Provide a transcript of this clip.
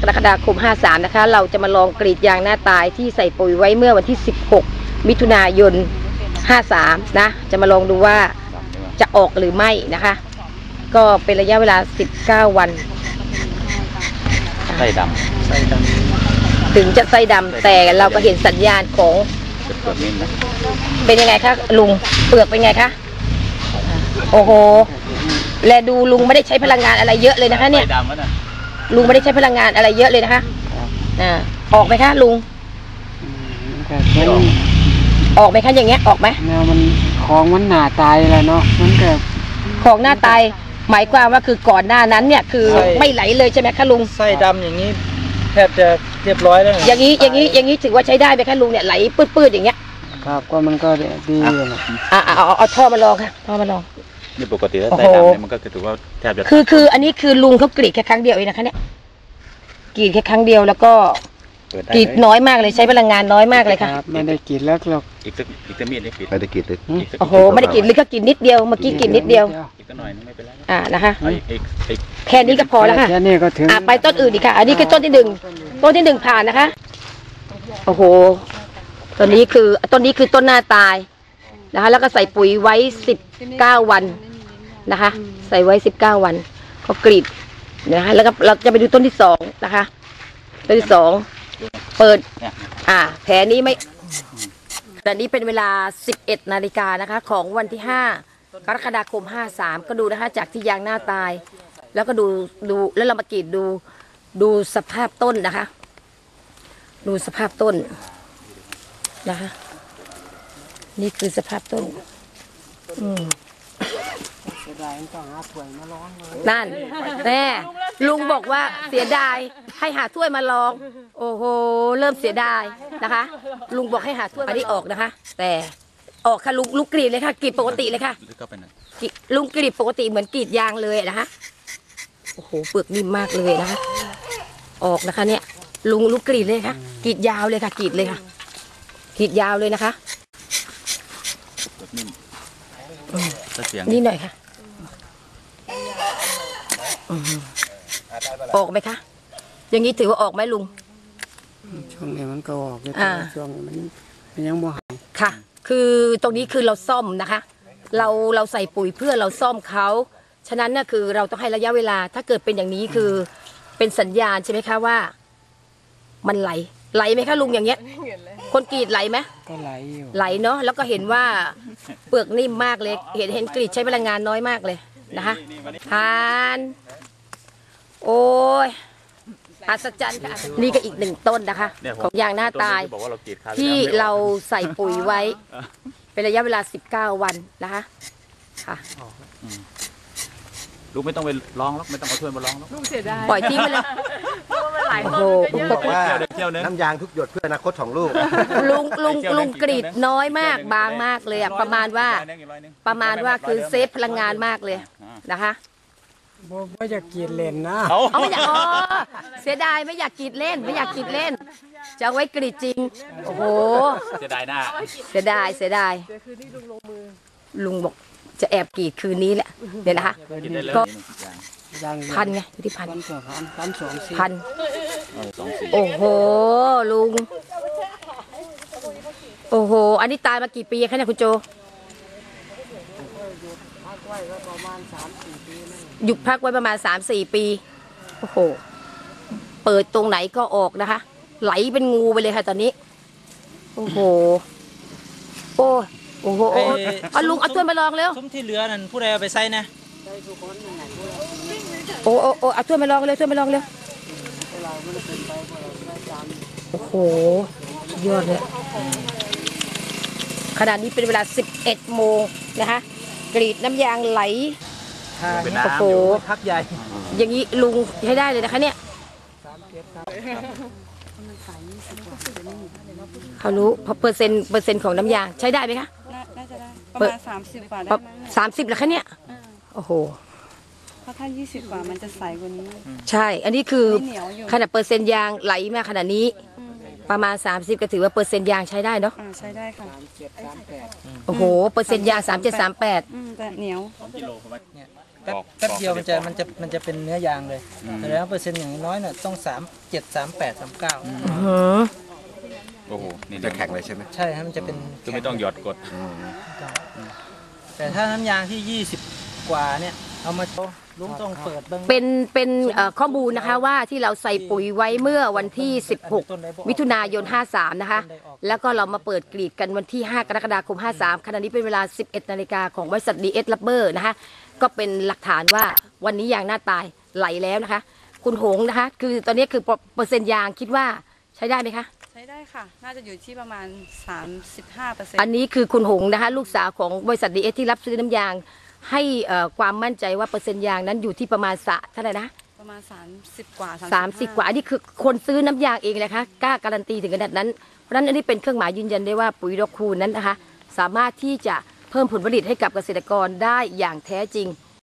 กรกฎาคม 53 นะคะ เราจะมาลองกรีดยางหน้าตายที่ใส่ปุ๋ยไว้เมื่อวันที่ 16 มิถุนายน 53 นะ จะมาลองดูว่าจะออกหรือไม่นะคะ ก็เป็นระยะเวลา 19 วัน ไส้ดถึงจะไส้ดำแต่เราก็เห็นสัญญาณของำเป็นเปลือกนิ่มนะเป็นยังไงคะลุงเปลือกเป็นไงคะโอ้โห และดูลุงไม่ได้ใช้พลังงานอะไรเยอะเลยนะคะเนี่ย ไส้ดำก็นะ ลุงไม่ได้ใช้พลังงานอะไรเยอะเลยนะคะอ่าออกไหมคะลุง แต่มันออกไหมคะอย่างเงี้ยออกไหมแนวมันของมันหนาตายแล้วเนาะมันก็ ของหน้าตายหมายความว่าคือก่อนหน้านั้นเนี่ยคือใช่ ไม่ไหลเลยใช่ไหมคะลุง ไส้ดำอย่างนี้แทบจะเรียบร้อยแล้วนะอย่างนี้อย่างนี้อย่างนี้ถือว่าใช้ได้ไหมคะลุงเนี่ยไหลปื้ดๆอย่างเงี้ยครับก็มันก็ดีอยู่นะอ่าเอาเอาเอาท่อมาลองค่ะท่อมาลอง นี่ปกติถ้าโอ้ไส้โหดำเนี่ยมันก็ถือว่าแทบจะคือคือ อันนี้คือลุงเขากรีดแค่ครั้งเดียวเองนะคะเนี่ยกรีดแค่ครั้งเดียวแล้วก็เปิดได้กรีดเลยน้อยมากเลยใช้พลังงานน้อยมากเลยคค่ะรับไม่ได้กินแล้วหรอกอีกสักอีกสักมีดนี่ปิดไม่ได้กรีดเลยอีกสักโอ้โหไม่ได้กรีดลึกก็กรีดนิดเดียวเมื่อกี้กรีดนิดเดียว อีกสักหน่อยนึงไม่เป็นไรอ่านะคะเอาอีกอีกอีกแค่นี้ก็พอแล้วค่ะ แค่นี้ก็ถึงอะไปต้นอื่นอีกค่ะ อันนี้คือต้นที่หนึ่งต้นที่หนึ่งผ่านนะคะ โอ้โหต้นนี้คือต้นนี้คือต้นหน้าตาย นะคะ แล้วก็ใส่ปุ๋ยไว้สิบเก้าวันนะคะ ใส่ไว้สิบเก้าวันก็กรีดนะคะแล้วก็เราจะไปดูต้นที่สองนะคะ ต้นที่สองเปิด อ่า แผลนี้ไม่แต่นี้เป็นเวลา 11 นาฬิกานะคะ ของวันที่ 5 กรกฎาคม 53 ก็ดูนะคะ จากที่ยางหน้าตาย แล้วก็ดูดูแล้วเรามากรีดดูดูสภาพต้นนะคะ ดูสภาพต้นนะคะ นี่คือสภาพต้น อืมเสียดายมันต้องหาถ้วยมาร้องเลยนั่นแน่ลุงบอกว่าเสียดายให้หาถ้วยมาลอง โอ้โห เริ่มเสียดายนะคะ ลุงบอกให้หาถ้วยอันนี้ออกนะคะ แต่ออกค่ะลุงลุงกรีดเลยค่ะกรีดปกติเลยค่ะลึกเข้าไปหน่อยกรีดลุงกรีดปกติเหมือนกรีดยางเลยนะคะโอ้โหเปลือกนิ่มมากเลยนะคะ ออกนะคะ เนี่ย ลุงลุงกรีดเลยค่ะกรีดยาวเลยค่ะกรีดเลยค่ะกรีดยาวเลยนะคะ เปลือกนิ่ม ถ้าเสียงนี่หน่อยค่ะอืมออกไหมคะ อย่างนี้ถือว่าออกไหมลุง ช่วงนี้มันก็ออกอยู่อ่าแต่ช่วงนี้มันมันยังบ่หายค่ะ คือตรงนี้คือเราซ่อมนะคะ เราเราใส่ปุ๋ยเพื่อเราซ่อมเขา ฉะนั้นน่ะคือเราต้องให้ระยะเวลา ถ้าเกิดเป็นอย่างนี้คือเป็นสัญญาณใช่ไหมคะว่า มันไหล ไหลไหมคะลุงอย่างเงี้ย คนกรีดไหลไหมก็ไหลอยู่ไหลเนาะแล้วก็เห็นว่าเปลือกนิ่มมากเลย เห็นเห็นกรีดใช้พลังงานน้อยมากเลยนะคะผ่าน โอ้ยอัศจรรย์ค่ะนี่ก็อีกหนึ่งต้นนะคะเนี่ยผมของยางหน้าตายที่บอกว่าเรากรีดคราวที่แล้วไม่ออกเราใส่ปุ๋ยไว้ เป็นระยะเวลา 19 วันนะคะค่ะลูกไม่ต้องไปร้องหรอกไม่ต้องเอาถ้วยมาร้องหรอกปล่อยทิ้งไปเลย โอ้โหผมบอกว่าเที่ยวหนึงน้ำยางทุกหยดเพื่ออนาคตของลูก ลุงลุงเที่ยวหนึ่งลุงกรีดเที่ยวหนึ่งน้อยมากบางมากเลยอะประมาณว่าอีกร้อยหนึ่งอีกร้อยหนึ่งประมาณว่าคือเซฟพลังงานมากเลยนะคะบ่บ่อยากกินเล่นนะเอาเอาไม่อยากอ๋อเสียดายไม่อยากกรีดเล่นไม่อยากกรีดเล่น จะเอาไว้กรีดจริง โอ้โห เสียดายหน้า เสียดายเสียดายลุงบอกจะแอบกรีดคืนนี้แหละเดี๋ยวนะคะกินได้เลยก็นี่อย่างยังพันไงอยู่ที่พันพันสองพันพัน สองสี่พันเออสองสี่โอ้โห ลุง โอ้โห อันนี้ตายมากี่ปีคะเนี่ยคุณโจหยุดพักไว้ประมาณสามสี่ปี โอ้โห เปิดตรงไหนก็ออกนะคะ ไหลเป็นงูไปเลยค่ะตอนนี้ โอ้โห โอ้ยโอ้โหโอ้ยเอาลุงเอาถ้วยมาลองเร็ว ซุ้มที่เหลือนั่นผู้ใดเอาไปใส่นะโอ้โอ้โอ้เอาถ้วยมาลองเร็วถ้วยมาลองเร็ว โอ้โหสุดยอดเลยขณะนี้เป็นเวลา 11 โมงนะคะ กรีดน้ำยางไหลเป็นโอ้น้ำโหอยู่พักใหญ่ อย่างนี้ลุงใช้ได้เลยนะคะเนี่ยเขารู้เปอร์เซ็นต์เปอร์เซ็นต์ของน้ำยางใช้ได้ไหมคะ น่าน่าจะได้ ประมาณสามสิบกว่าได้ไหมสามสิบแล้วคะเนี่ย โอ้โหเพ ราะถ้ายี่สิบกว่ามันจะใสกว่านี้ ใช่ อันนี้คือเหนียวอยู่ ขนาดเปอร์เซ็นต์ยางไหลมาขนาดนี้ ประมาณ 30 ก็ถือว่าเปอร์เซ็นต์ยางใช้ได้เนาะ อ่าใช้ได้ค่ะ โอ้โห เปอร์เซ็นต์ยาง3738 อืมแต่เหนียวแป๊บปอกแป๊บเดียวปอกมันจะปอกมันจะมันจะเป็นเนื้อยางเลยอืมแต่แล้วาเปอร์เซ็นต์อย่างน้อยเนี่ยต้องสามเจ็ดสามแปดสามเก้าอื้อหือโอ้โห นี่จะแข็งเลยใช่ไหมใช่ครับมันจะเป็นคือไม่ต้องหยอดกด แต่ถ้าน้ำยางที่ยี่สิบกว่าเนี่ยเอามาโชว์ ลุงต้องเปิดเบิ้งเป็นเป็นเอ่อข้อมูลนะคะว่าที่เราใส่ปุ๋ยไว้เมื่อวันที่ 16 มิถุนายน 53 นะคะ แล้วก็เรามาเปิดกรีดกันวันที่ 5 กรกฎาคม 53 ขณะนี้เป็นเวลา 11 นาฬิกาของบริษัท DS Rubber นะคะ ก็เป็นหลักฐานว่าวันนี้ยางหน้าตายไหลแล้วนะคะ คุณหงนะคะ คือตอนนี้คือเปอร์เซ็นต์ยางคิดว่าใช้ได้ไหมคะ ใช้ได้ค่ะ น่าจะอยู่ที่ประมาณ 35เปอร์เซ็นอันต์นี้คือคุณหงนะคะ ลูกสาวของบริษัท DS ที่รับซื้อน้ำยาง ให้เอ่อความมั่นใจว่าเปอร์เซ็นต์ยางนั้นอยู่ที่ประมาณสะเท่าไหร่นะประมาณ 30 กว่าสามสิบกว่าอันนี้คือคนซื้อน้ำยางเองนะคะกล้าการันตีถึงขนาดนั้นเพราะฉะนั้นอันนี้เป็นเครื่องหมายยืนยันได้ว่าปุ๋ยดอกคูณนั้นนะคะ สามารถที่จะเพิ่มผลผลิตให้กับเกษตรกรได้อย่างแท้จริง